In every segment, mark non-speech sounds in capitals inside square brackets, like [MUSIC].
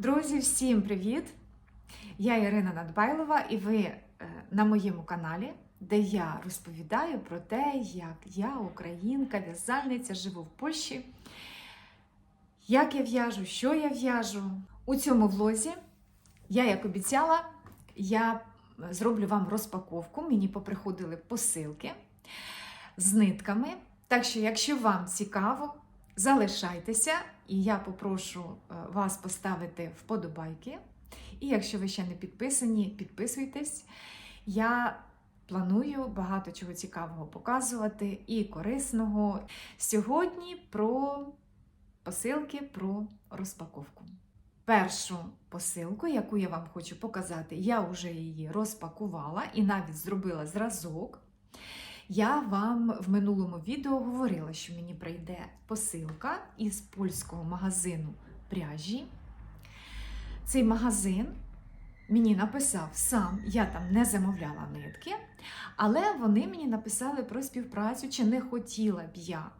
Друзі, всім привіт! Я Ірина Надбайлова, і ви е, на моєму каналі, де я розповідаю про те, як я, українка, в'язальниця, живу в Польщі, як я в'яжу, що я в'яжу. У цьому влозі я, як обіцяла, я зроблю вам розпаковку. Мені поприходили посилки з нитками. Так що, якщо вам цікаво, залишайтеся, і я попрошу е, вас поставити вподобайки. І якщо ви ще не підписані, підписуйтесь. Я планую багато чого цікавого показувати і корисного. Сьогодні про посилки, про розпаковку. Першу посилку, яку я вам хочу показати, я вже її розпакувала і навіть зробила зразок. Я вам в минулому відео говорила, що мені прийде посилка із польського магазину пряжі. Цей магазин мені написав сам, я там не замовляла нитки, але вони мені написали про співпрацю, чи не хотіла б я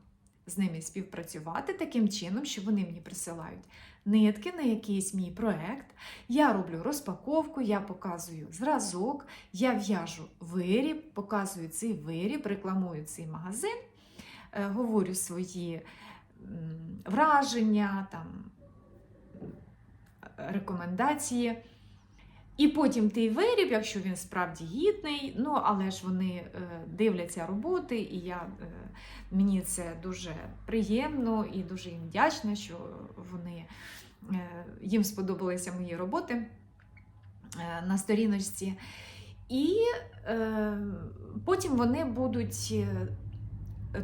з ними співпрацювати таким чином, що вони мені присилають нитки на якийсь мій проект. Я роблю розпаковку, я показую зразок, я в'яжу виріб, показую цей виріб, рекламую цей магазин, е, говорю свої враження, там, рекомендації. І потім той виріб, якщо він справді гідний, ну але ж вони е, дивляться роботи, і я, е, мені це дуже приємно і дуже їм вдячна, що вони, е, їм сподобалися мої роботи на сторіночці. І потім вони будуть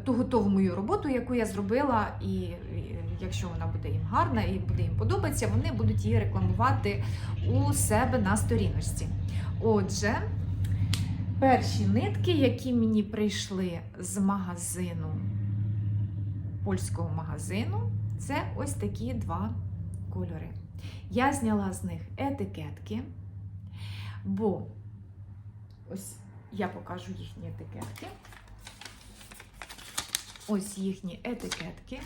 ту готову мою роботу, яку я зробила, і, якщо вона буде їм гарна і буде їм подобатися, вони будуть її рекламувати у себе на сторіночці. Отже, перші нитки, які мені прийшли з магазину, польського магазину, це ось такі два кольори. Я зняла з них етикетки, бо ось я покажу їхні етикетки. Ось їхні етикетки.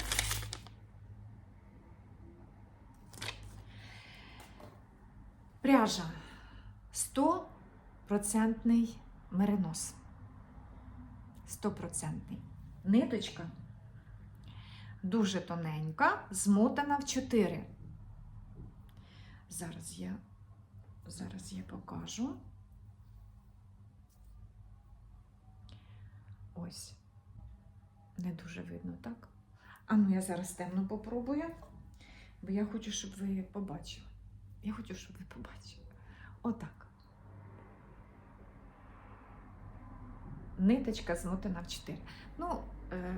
Пряжа 100% меринос. 100%. Ниточка дуже тоненька, змотана в 4. Зараз я, зараз я покажу. Ось. Не дуже видно, так? А ну я зараз темно попробую, бо я хочу, щоб ви побачили. Я хочу, щоб ви побачили. Отак. Ниточка змотана в 4. Ну, е,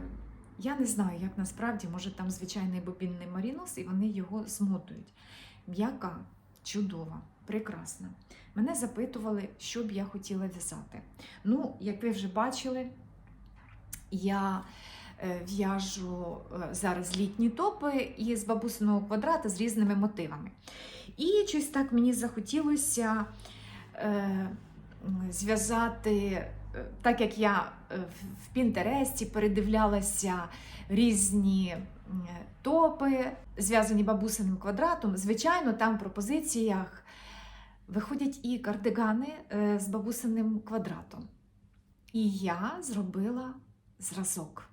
я не знаю, як насправді, може там звичайний бобінний марінос, і вони його змотують. М'яка, чудова, прекрасна. Мене запитували, що б я хотіла в'язати. Ну, як ви вже бачили, я е, в'яжу е, зараз літні топи із бабусиного квадрата з різними мотивами. І щось так мені захотілося е, зв'язати, так як я в- Пінтересті передивлялася різні топи, зв'язані бабусиним квадратом. Звичайно, там в пропозиціях виходять і кардигани з бабусиним квадратом. І я зробила зразок.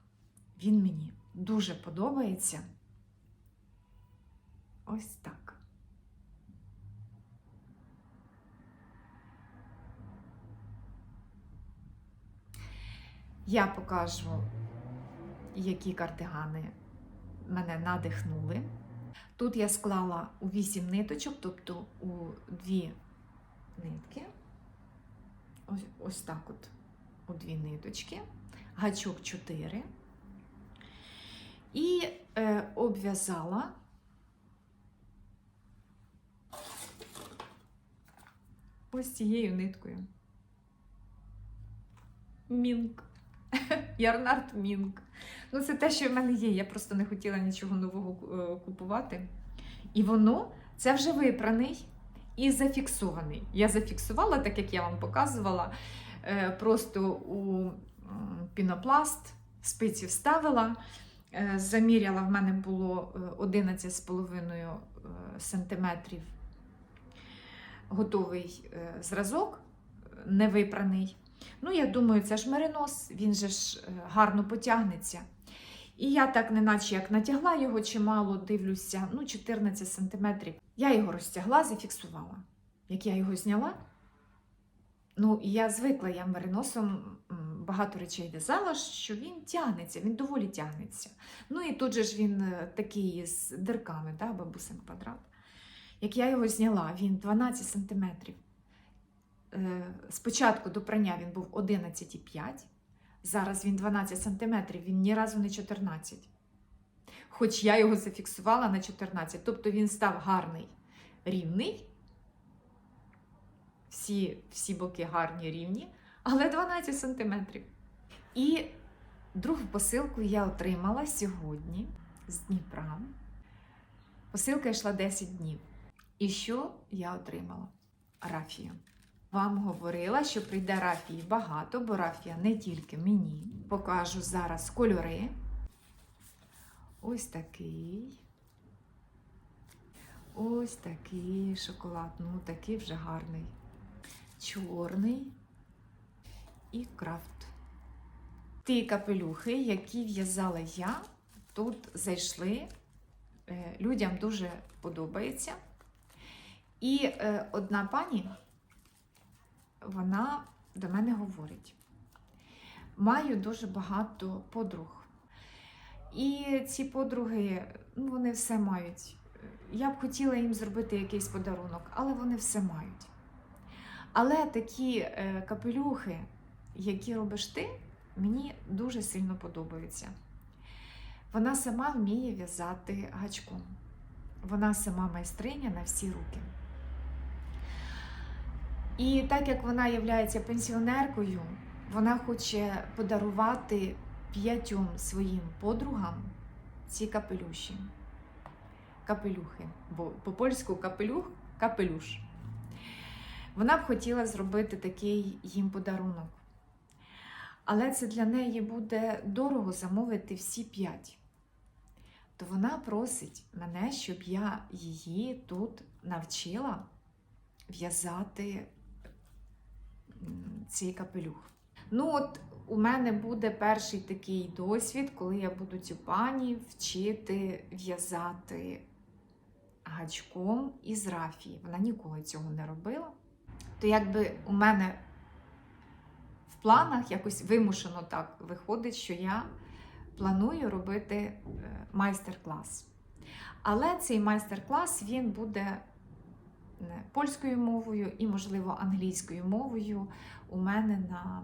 Він мені дуже подобається. Ось так. Я покажу, які картигани мене надихнули. Тут я склала у 8 ниточок, тобто у дві нитки. Ось, ось так от у дві ниточки, гачок 4. І е, обв'язала ось цією ниткою. Мінк. [LAUGHS] Ярнард Мінк. Ну, це те, що в мене є. Я просто не хотіла нічого нового е, купувати. І воно це вже випраний і зафіксований. Я зафіксувала, так як я вам показувала, е, просто у пінопласт, спиці вставила. е, заміряла, в мене було е, 11,5 сантиметрів готовий е, зразок, е, невипраний. Ну, я думаю, це ж меринос, він же ж е, гарно потягнеться. І я так, неначе як натягла його чимало, дивлюся, ну, 14 сантиметрів. Я його розтягла, зафіксувала. Як я його зняла, ну, я звикла, я мериносом багато речей йде в'язала, що він тягнеться, він доволі тягнеться. Ну і тут же ж він е, такий з дирками, да, бабусин квадрат. Як я його зняла, він 12 сантиметрів. Е, Спочатку до прання він був 11,5, зараз він 12 сантиметрів, він ні разу не 14. Хоч я його зафіксувала на 14. Тобто він став гарний, рівний. Всі, всі боки гарні, рівні, але 12 сантиметрів. І другу посилку я отримала сьогодні з Дніпра. Посилка йшла 10 днів. І що я отримала? Рафію. Вам говорила, що прийде рафії багато, бо рафія не тільки мені. Покажу зараз кольори. Ось такий. Ось такий шоколад. Ну, такий вже гарний. Чорний і крафт. Ті капелюхи, які в'язала я, тут зайшли. Е, Людям дуже подобається. І е, одна пані, вона до мене говорить: маю дуже багато подруг. І ці подруги, ну, вони все мають. Я б хотіла їм зробити якийсь подарунок, але вони все мають. Але такі е, капелюхи, які робиш ти, мені дуже сильно подобаються. Вона сама вміє в'язати гачком. Вона сама майстриня на всі руки. І так як вона є пенсіонеркою, вона хоче подарувати п'ятьом своїм подругам ці капелюші. Капелюхи, бо по-польську капелюх капелюш. Вона б хотіла зробити такий їм подарунок. Але це для неї буде дорого замовити всі п'ять. То вона просить мене, щоб я її тут навчила в'язати цей капелюх. Ну, от у мене буде перший такий досвід, коли я буду цю пані вчити в'язати гачком із рафії. Вона ніколи цього не робила. То якби у мене в планах якось вимушено так виходить, що я планую робити е, майстер-клас. Але цей майстер-клас він буде польською мовою і, можливо, англійською мовою у мене на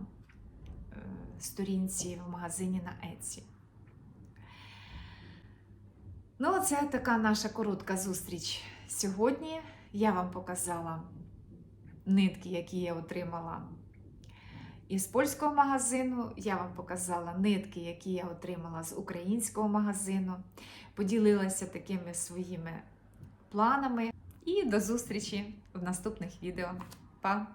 е, сторінці в магазині на Etsy. Ну, це така наша коротка зустріч сьогодні. Я вам показала нитки, які я отримала із польського магазину. Я вам показала нитки, які я отримала з українського магазину. Поділилася такими своїми планами. І до зустрічі в наступних відео. Па!